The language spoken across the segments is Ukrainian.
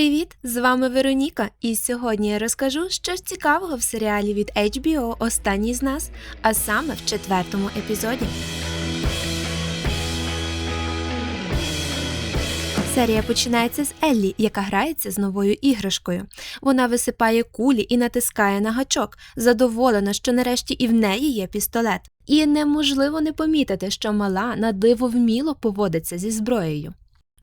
Привіт! З вами Вероніка, і сьогодні я розкажу, що ж цікавого в серіалі від HBO Останній з нас, а саме в четвертому епізоді. Серія починається з Еллі, яка грається з новою іграшкою. Вона висипає кулі і натискає на гачок, задоволена, що нарешті і в неї є пістолет. І неможливо не помітити, що мала на диво вміло поводиться зі зброєю.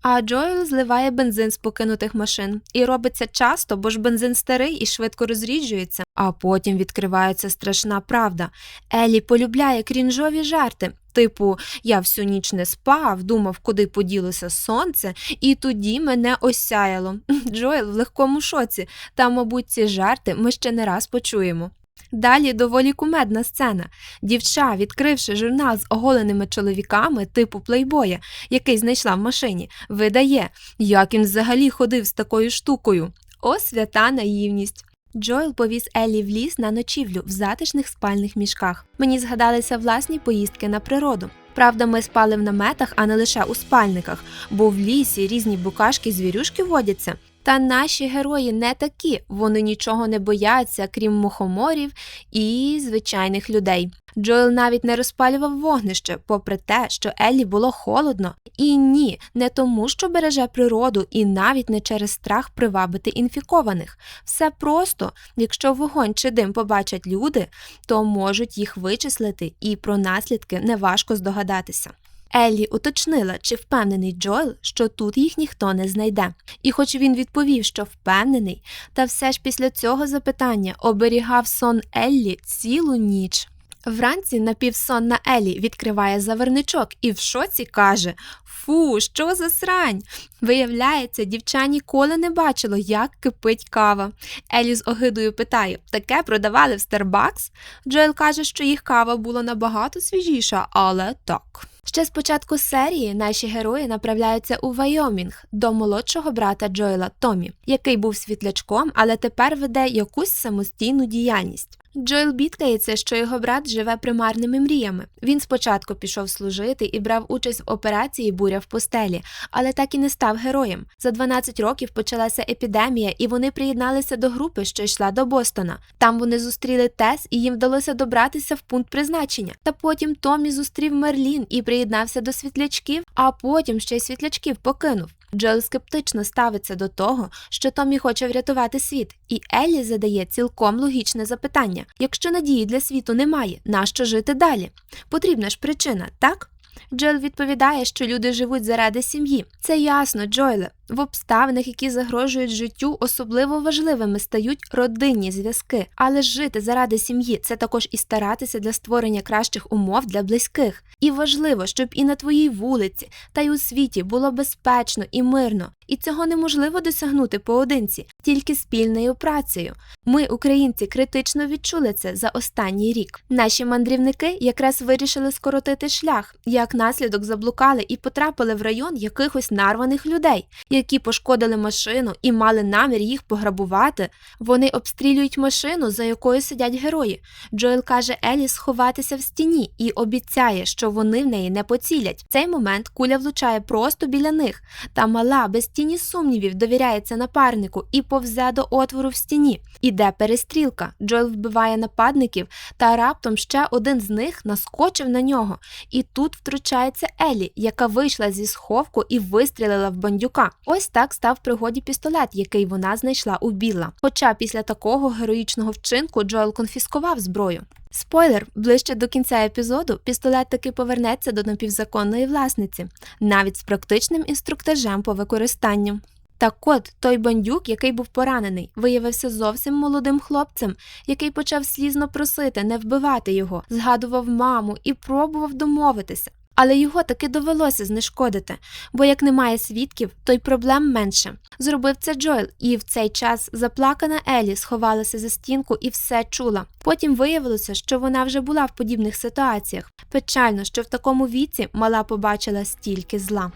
А Джоел зливає бензин з покинутих машин і робить це часто, бо ж бензин старий і швидко розріджується. А потім відкривається страшна правда. Елі полюбляє крінжові жарти. Типу, я всю ніч не спав, думав, куди поділося сонце, і тоді мене осяяло. Джоел в легкому шоці, та, мабуть, ці жарти ми ще не раз почуємо. Далі доволі кумедна сцена. Дівча, відкривши журнал з оголеними чоловіками типу плейбоя, який знайшла в машині, видає, як він взагалі ходив з такою штукою. О, свята наївність. Джоел повіз Еллі в ліс на ночівлю в затишних спальних мішках. Мені згадалися власні поїздки на природу. Правда, ми спали в наметах, а не лише у спальниках, бо в лісі різні букашки звірюшки водяться. Та наші герої не такі, вони нічого не бояться, крім мухоморів і звичайних людей. Джоел навіть не розпалював вогнище, попри те, що Еллі було холодно. І ні, не тому, що береже природу, і навіть не через страх привабити інфікованих. Все просто, якщо вогонь чи дим побачать люди, то можуть їх вичислити, і про наслідки неважко здогадатися. Еллі уточнила, чи впевнений Джоел, що тут їх ніхто не знайде. І хоч він відповів, що впевнений, та все ж після цього запитання оберігав сон Еллі цілу ніч. Вранці напівсонна Елі відкриває заверничок і в шоці каже Фу, що за срань. Виявляється, дівча ніколи не бачило, як кипить кава. Елі з огидою питає таке продавали в Starbucks? Джоел каже, що їх кава була набагато свіжіша, але так. Ще з початку серії наші герої направляються у Вайомінг до молодшого брата Джоела Томі, який був світлячком, але тепер веде якусь самостійну діяльність. Джоел бідкається, що його брат живе примарними мріями. Він спочатку пішов служити і брав участь в операції Буря в постелі, але так і не став героєм. За 12 років почалася епідемія, і вони приєдналися до групи, що йшла до Бостона. Там вони зустріли Тес, і їм вдалося добратися в пункт призначення. Та потім Томі зустрів Мерлін і приєднався до світлячків, а потім ще й світлячків покинув. Джоел скептично ставиться до того, що Томі хоче врятувати світ, і Еллі задає цілком логічне запитання: якщо надії для світу немає, нащо жити далі? Потрібна ж причина, так? Джоел відповідає, що люди живуть заради сім'ї. Це ясно, Джоеле. В обставинах, які загрожують життю, особливо важливими стають родинні зв'язки. Але жити заради сім'ї це також і старатися для створення кращих умов для близьких. І важливо, щоб і на твоїй вулиці, та й у світі було безпечно і мирно. І цього неможливо досягнути поодинці, тільки спільною працею. Ми, українці, критично відчули це за останній рік. Наші мандрівники якраз вирішили скоротити шлях, як наслідок заблукали і потрапили в район якихось нарваних людей які пошкодили машину і мали намір їх пограбувати, вони обстрілюють машину, за якою сидять герої. Джоел каже Елі сховатися в стіні і обіцяє, що вони в неї не поцілять. В цей момент куля влучає просто біля них, та мала без тіні сумнівів довіряється напарнику і повзе до отвору в стіні. Іде перестрілка. Джоел вбиває нападників, та раптом ще один з них наскочив на нього. І тут втручається Елі, яка вийшла зі сховку і вистрілила в бандюка. Ось так став в пригоді пістолет, який вона знайшла у Біла. Хоча після такого героїчного вчинку Джоел конфіскував зброю. Спойлер, ближче до кінця епізоду пістолет таки повернеться до напівзаконної власниці, навіть з практичним інструктажем по використанню. Так от той бандюк, який був поранений, виявився зовсім молодим хлопцем, який почав слізно просити не вбивати його, згадував маму і пробував домовитися. Але його таки довелося знешкодити, бо як немає свідків, то й проблем менше. Зробив це Джоел, і в цей час заплакана Елі сховалася за стінку і все чула. Потім виявилося, що вона вже була в подібних ситуаціях. Печально, що в такому віці мала побачила стільки зла.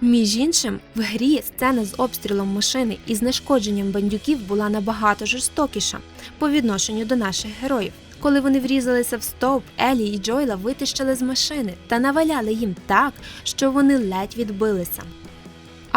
Між іншим, в грі сцена з обстрілом машини і знешкодженням бандюків була набагато жорстокіша по відношенню до наших героїв. Коли вони врізалися в стовп, Елі і Джойла витищили з машини та наваляли їм так, що вони ледь відбилися.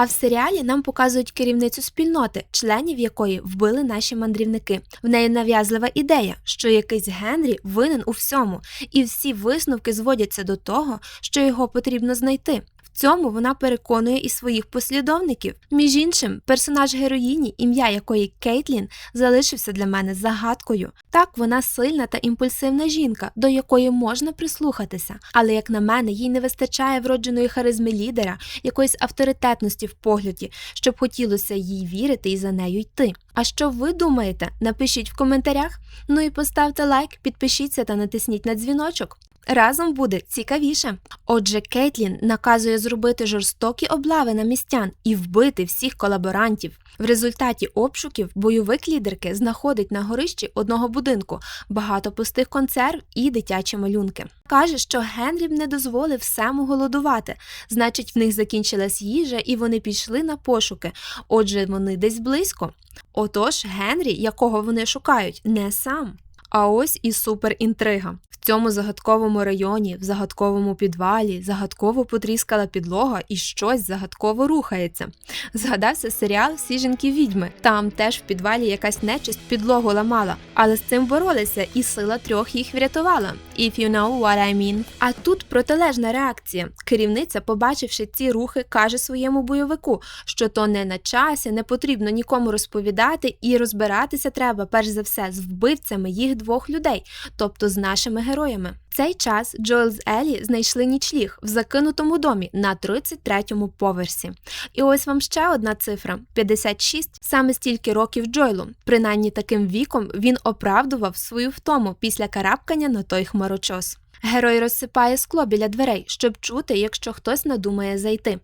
А в серіалі нам показують керівницю спільноти, членів якої вбили наші мандрівники. В неї нав'язлива ідея, що якийсь Генрі винен у всьому, і всі висновки зводяться до того, що його потрібно знайти. Цьому вона переконує і своїх послідовників. Між іншим, персонаж героїні, ім'я якої Кейтлін, залишився для мене загадкою. Так, вона сильна та імпульсивна жінка, до якої можна прислухатися, але як на мене, їй не вистачає вродженої харизми лідера, якоїсь авторитетності в погляді, щоб хотілося їй вірити і за нею йти. А що ви думаєте? Напишіть в коментарях. Ну і поставте лайк, підпишіться та натисніть на дзвіночок. Разом буде цікавіше. Отже, Кейтлін наказує зробити жорстокі облави на містян і вбити всіх колаборантів. В результаті обшуків бойовик лідерки знаходить на горищі одного будинку багато пустих консерв і дитячі малюнки. Каже, що Генрі б не дозволив всему голодувати, значить, в них закінчилась їжа, і вони пішли на пошуки. Отже, вони десь близько. Отож, Генрі, якого вони шукають, не сам. А ось і суперінтрига. В цьому загадковому районі, в загадковому підвалі, загадково потріскала підлога і щось загадково рухається. Згадався серіал Всі жінки відьми. Там теж в підвалі якась нечисть підлогу ламала, але з цим боролися, і сила трьох їх врятувала. If you know what I mean. А тут протилежна реакція. Керівниця, побачивши ці рухи, каже своєму бойовику, що то не на часі, не потрібно нікому розповідати, і розбиратися треба перш за все з вбивцями їх двох людей, тобто з нашими героями. В цей час Джоел з Елі знайшли нічліг в закинутому домі на 33-му поверсі. І ось вам ще одна цифра: 56. Саме стільки років Джойлу. Принаймні таким віком він оправдував свою втому після карабкання на той хмарочос. Герой розсипає скло біля дверей, щоб чути, якщо хтось надумає зайти.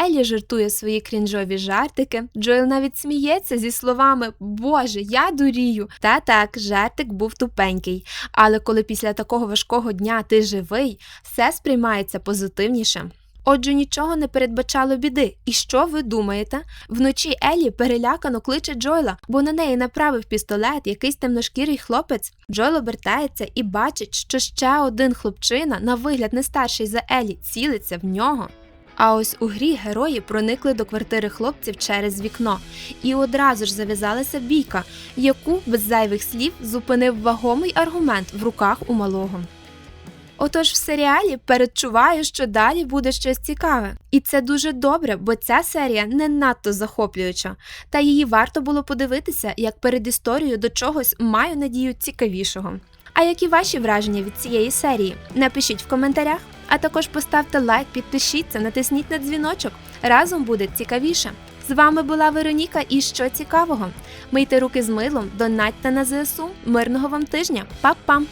Елі жартує свої крінжові жартики. Джоел навіть сміється зі словами Боже, я дурію. Та так, жартик був тупенький. Але коли після такого важкого дня ти живий, все сприймається позитивніше. Отже, нічого не передбачало біди. І що ви думаєте? Вночі Елі перелякано кличе Джойла, бо на неї направив пістолет якийсь темношкірий хлопець. Джойл обертається і бачить, що ще один хлопчина, на вигляд не старший за Елі, цілиться в нього. А ось у грі герої проникли до квартири хлопців через вікно, і одразу ж зав'язалася бійка, яку без зайвих слів зупинив вагомий аргумент в руках у малого. Отож, в серіалі передчуваю, що далі буде щось цікаве. І це дуже добре, бо ця серія не надто захоплююча, та її варто було подивитися як перед історією до чогось маю надію цікавішого. А які ваші враження від цієї серії? Напишіть в коментарях, а також поставте лайк, підпишіться, натисніть на дзвіночок. Разом буде цікавіше. З вами була Вероніка і що цікавого. Мийте руки з милом, донатьте на ЗСУ. Мирного вам тижня. Па-пам!